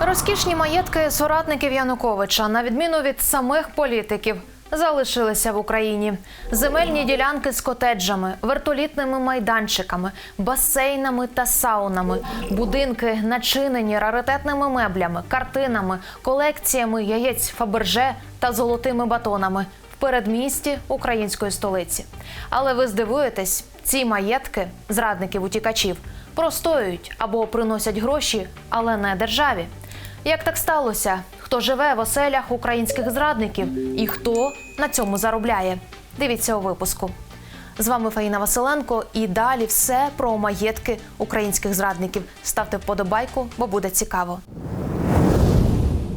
Розкішні маєтки соратників Януковича, на відміну від самих політиків, залишилися в Україні. Земельні ділянки з котеджами, вертолітними майданчиками, басейнами та саунами, будинки начинені раритетними меблями, картинами, колекціями яєць Фаберже та золотими батонами в передмісті української столиці. Але ви здивуєтесь, ці маєтки зрадників утікачів простоюють або приносять гроші, але не державі. Як так сталося? Хто живе в оселях українських зрадників і хто на цьому заробляє? Дивіться у випуску. З вами Фаїна Василенко, і далі все про маєтки українських зрадників. Ставте вподобайку, бо буде цікаво.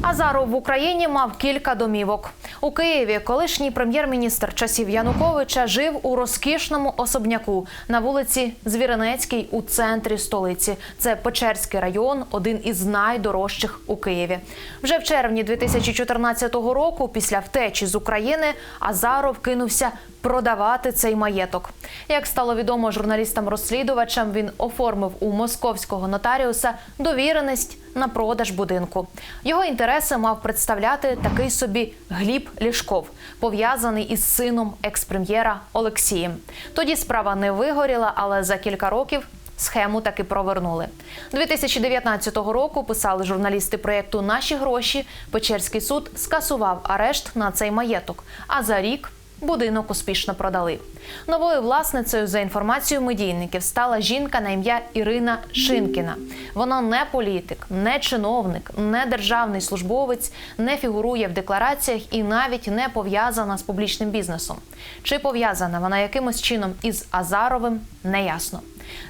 Азаров в Україні мав кілька домівок. У Києві колишній прем'єр-міністр часів Януковича жив у розкішному особняку на вулиці Звіринецькій у центрі столиці. Це Печерський район, один із найдорожчих у Києві. Вже в червні 2014 року, після втечі з України, Азаров кинувся продавати цей маєток. Як стало відомо журналістам-розслідувачам, він оформив у московського нотаріуса довіреність на продаж будинку. Його інтереси мав представляти такий собі Гліб Лішков, пов'язаний із сином експрем'єра Олексієм. Тоді справа не вигоріла, але за кілька років схему таки провернули. 2019 року писали журналісти проєкту Наші гроші. Печерський суд скасував арешт на цей маєток. А за рік будинок успішно продали. Новою власницею, за інформацією медійників, стала жінка на ім'я Ірина Шинкіна. Вона не політик, не чиновник, не державний службовець, не фігурує в деклараціях і навіть не пов'язана з публічним бізнесом. Чи пов'язана вона якимось чином із Азаровим, неясно.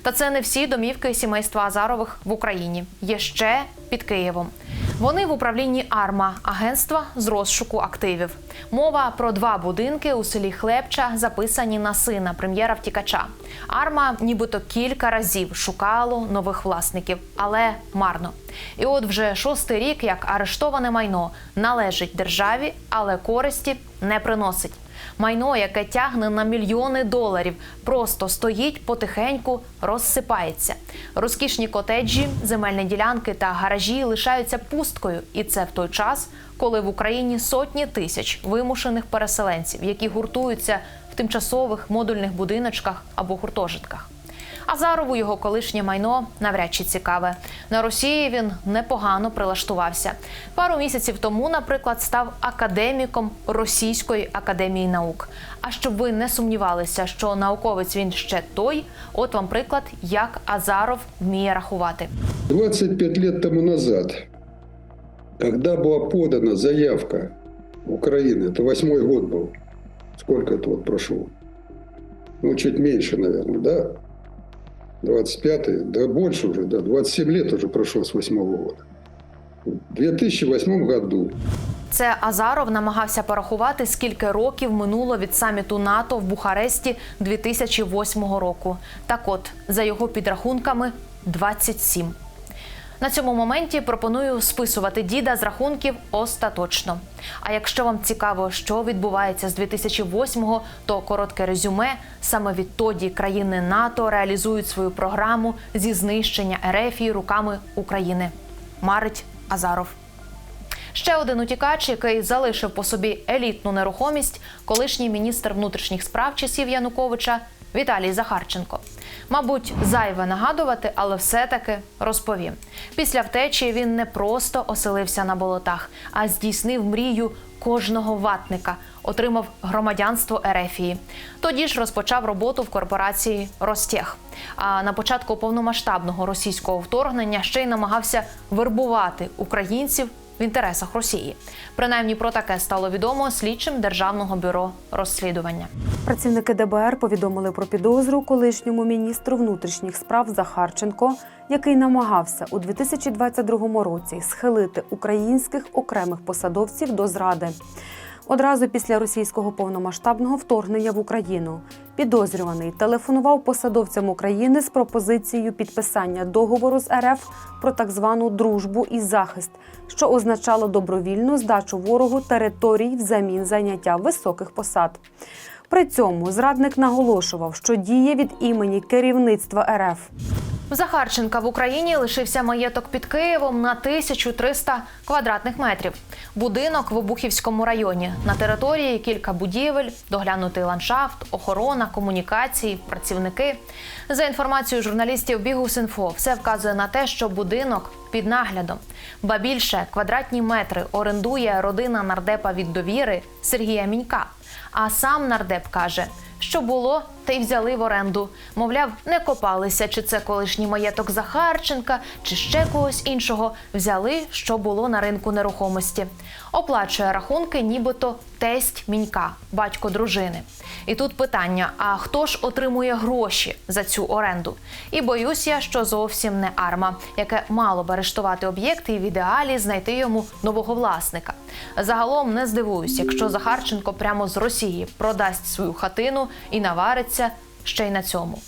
Та це не всі домівки сімейства Азарових в Україні. Є ще під Києвом. Вони в управлінні Арма агентства з розшуку активів. Мова про два будинки у селі Хлебча, записані на сина прем'єра втікача. Арма, нібито кілька разів шукало нових власників, але марно. І от вже шостий рік, як арештоване майно належить державі, але користі не приносить. Майно, яке тягне на мільйони доларів, просто стоїть потихеньку, розсипається. Розкішні котеджі, земельні ділянки та гаражі лишаються пусткою, і це в той час, коли в Україні сотні тисяч вимушених переселенців, які гуртуються в тимчасових модульних будиночках або гуртожитках. Азарову його колишнє майно навряд чи цікаве. На Росії він непогано прилаштувався. Пару місяців тому, наприклад, став академіком Російської академії наук. А щоб ви не сумнівалися, що науковець він ще той, от вам приклад, як Азаров вміє рахувати. 25 лет тому назад, когда была подана заявка Украины, это восьмой год был, сколько это вот прошло? Ну, чуть меньше, наверное, да? 25 да больше уже, да, 27 лет уже прошло с восьмого года. В 2008 году Це Азаров намагався порахувати, скільки років минуло від саміту НАТО в Бухаресті 2008 року. Так от, за його підрахунками, 27. На цьому моменті пропоную списувати діда з рахунків остаточно. А якщо вам цікаво, що відбувається з 2008-го, то коротке резюме саме відтоді країни НАТО реалізують свою програму зі знищення Ерефії руками України. Марить Азаров. Ще один утікач, який залишив по собі елітну нерухомість, колишній міністр внутрішніх справ часів Януковича Віталій Захарченко. Мабуть, зайве нагадувати, але все-таки розповім. Після втечі він не просто оселився на болотах, а здійснив мрію кожного ватника, отримав громадянство Ерефії. Тоді ж розпочав роботу в корпорації Ростех. А на початку повномасштабного російського вторгнення ще й намагався вербувати українців в інтересах Росії. Принаймні про таке стало відомо слідчим державного бюро розслідування. Працівники ДБР повідомили про підозру колишньому міністру внутрішніх справ Захарченко, який намагався у 2022 році схилити українських окремих посадовців до зради. Одразу після російського повномасштабного вторгнення в Україну підозрюваний телефонував посадовцям України з пропозицією підписання договору з РФ про так звану дружбу і захист, що означало добровільну здачу ворогу територій взамін зайняття високих посад. При цьому зрадник наголошував, що діє від імені керівництва РФ. В Захарченка в Україні лишився маєток під Києвом на 1300 квадратних метрів. Будинок в Обухівському районі. На території кілька будівель, доглянутий ландшафт, охорона, комунікації, працівники. За інформацією журналістів Бігус.Інфо, все вказує на те, що будинок під наглядом. Ба більше квадратні метри орендує родина нардепа від довіри Сергія Мінька. А сам нардеп каже, що було, та й взяли в оренду. Мовляв, не копалися, чи це колишній маєток Захарченка, чи ще когось іншого. Взяли, що було на ринку нерухомості. Оплачує рахунки, нібито тесть мінька, батько дружини. І тут питання: а хто ж отримує гроші за цю оренду? І боюсь я, що зовсім не арма, яке мало б арештувати об'єкт і в ідеалі знайти йому нового власника. Загалом не здивуюсь, якщо Захарченко прямо з Росії продасть свою хатину і навариться ще й на цьому.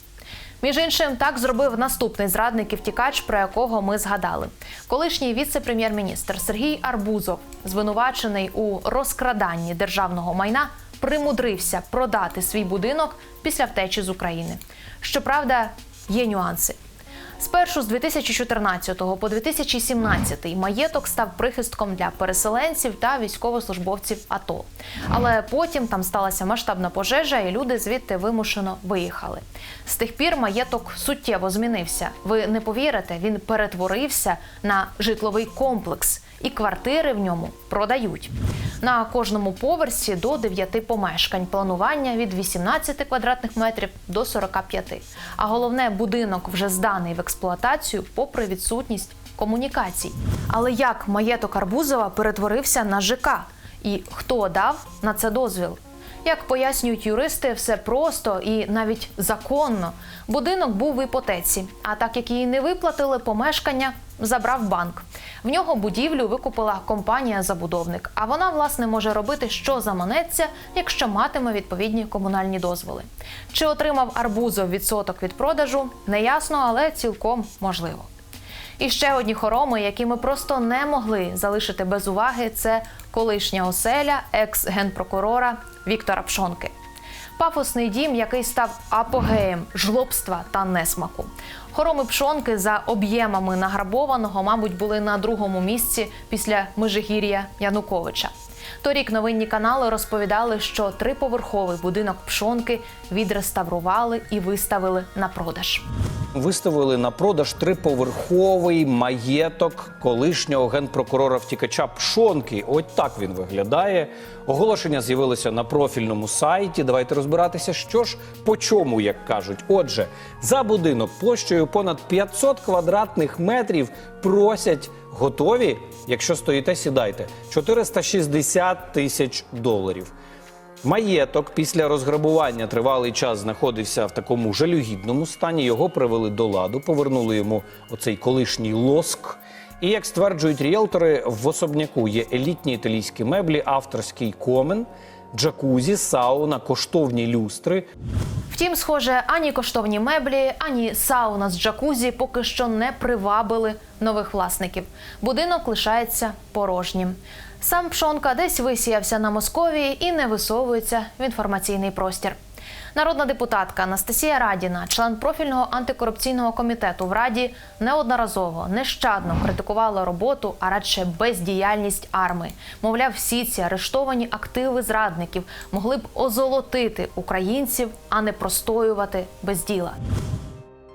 Між іншим, так зробив наступний зрадник і втікач, про якого ми згадали. Колишній віце-прем'єр-міністр Сергій Арбузов, звинувачений у розкраданні державного майна, примудрився продати свій будинок після втечі з України. Щоправда, є нюанси. Спершу з 2014 по 2017 маєток став прихистком для переселенців та військовослужбовців АТО. Але потім там сталася масштабна пожежа, і люди звідти вимушено виїхали. З тих пір маєток суттєво змінився. Ви не повірите, він перетворився на житловий комплекс, і квартири в ньому продають. На кожному поверсі до 9 помешкань. Планування від 18 квадратних метрів до 45. А головне, будинок вже зданий в експлуатацію, попри відсутність комунікацій. Але як маєток Арбузова перетворився на ЖК? І хто дав на це дозвіл? Як пояснюють юристи, все просто і навіть законно. Будинок був в іпотеці, а так як її не виплатили, помешкання забрав банк. В нього будівлю викупила компанія-забудовник. А вона, власне, може робити, що заманеться, якщо матиме відповідні комунальні дозволи. Чи отримав Арбузов відсоток від продажу, неясно, але цілком можливо. І ще одні хороми, які ми просто не могли залишити без уваги, це колишня оселя екс-генпрокурора Віктора Пшонки. Пафосний дім, який став апогеєм жлобства та несмаку. Хороми пшонки за об'ємами награбованого, мабуть, були на другому місці після Межигір'я Януковича. Торік новинні канали розповідали, що триповерховий будинок пшонки відреставрували і виставили на продаж. Виставили на продаж триповерховий маєток колишнього генпрокурора втікача Пшонки. От так він виглядає. Оголошення з'явилося на профільному сайті. Давайте розбиратися, що ж по чому, як кажуть. Отже, за будинок площею понад 500 квадратних метрів просять готові. Якщо стоїте, сідайте 460 тисяч доларів. Маєток після розграбування тривалий час знаходився в такому жалюгідному стані. Його привели до ладу, повернули йому оцей колишній лоск. І як стверджують ріелтори, в особняку є елітні італійські меблі, авторський комен, джакузі, сауна, коштовні люстри. Втім, схоже, ані коштовні меблі, ані сауна з джакузі поки що не привабили нових власників. Будинок лишається порожнім. Сам Пшонка десь висіявся на Московії і не висовується в інформаційний простір. Народна депутатка Анастасія Радіна, член профільного антикорупційного комітету в Раді, неодноразово нещадно критикувала роботу, а радше бездіяльність арми. Мовляв, всі ці арештовані активи зрадників могли б озолотити українців, а не простоювати без діла.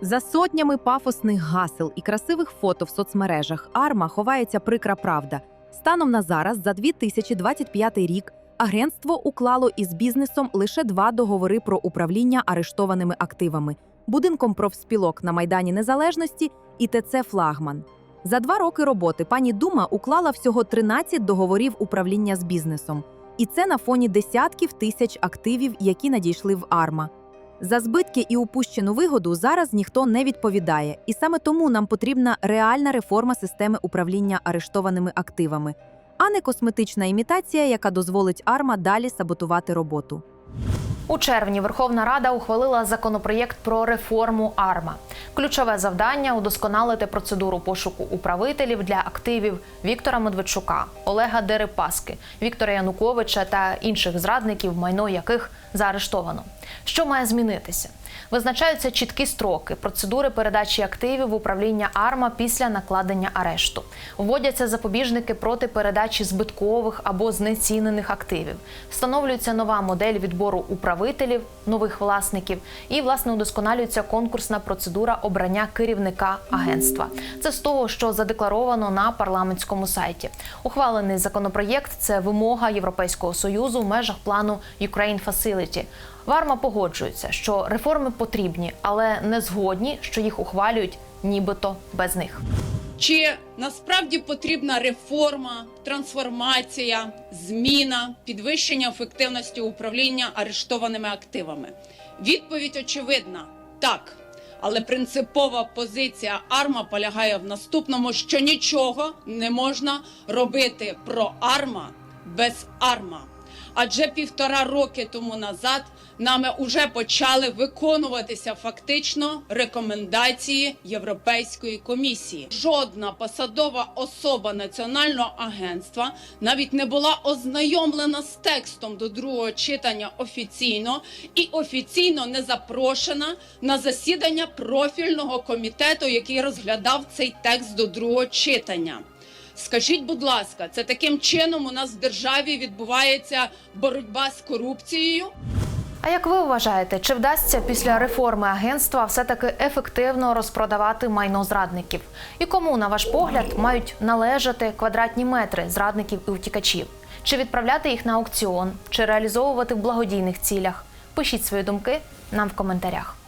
За сотнями пафосних гасел і красивих фото в соцмережах Арма ховається прикра правда. Станом на зараз, за 2025 рік, агентство уклало із бізнесом лише два договори про управління арештованими активами: будинком профспілок на Майдані Незалежності і ТЦ Флагман. За два роки роботи пані Дума уклала всього 13 договорів управління з бізнесом, і це на фоні десятків тисяч активів, які надійшли в Арма. За збитки і упущену вигоду зараз ніхто не відповідає, і саме тому нам потрібна реальна реформа системи управління арештованими активами, а не косметична імітація, яка дозволить АРМА далі саботувати роботу. У червні Верховна Рада ухвалила законопроєкт про реформу АРМА. Ключове завдання удосконалити процедуру пошуку управителів для активів Віктора Медведчука, Олега Дерипаски, Віктора Януковича та інших зрадників, майно яких заарештовано. Що має змінитися? Визначаються чіткі строки, процедури передачі активів в управління АРМА після накладення арешту. Вводяться запобіжники проти передачі збиткових або знецінених активів. Встановлюється нова модель відбору управителів, нових власників і власне удосконалюється конкурсна процедура обрання керівника агентства. Це з того, що задекларовано на парламентському сайті. Ухвалений законопроєкт це вимога Європейського союзу в межах плану Ukraine Facility. Варма погоджується, що реформи потрібні, але не згодні, що їх ухвалюють нібито без них. Чи насправді потрібна реформа, трансформація, зміна, підвищення ефективності управління арештованими активами? Відповідь очевидна так. Але принципова позиція АРМА полягає в наступному: що нічого не можна робити про АРМА без АРМА. Адже півтора роки тому назад нами вже почали виконуватися фактично рекомендації Європейської комісії. Жодна посадова особа національного агентства навіть не була ознайомлена з текстом до другого читання офіційно і офіційно не запрошена на засідання профільного комітету, який розглядав цей текст до другого читання. Скажіть, будь ласка, це таким чином у нас в державі відбувається боротьба з корупцією? А як ви вважаєте, чи вдасться після реформи агентства все-таки ефективно розпродавати майно зрадників? І кому, на ваш погляд, мають належати квадратні метри зрадників і втікачів? Чи відправляти їх на аукціон, чи реалізовувати в благодійних цілях? Пишіть свої думки нам в коментарях.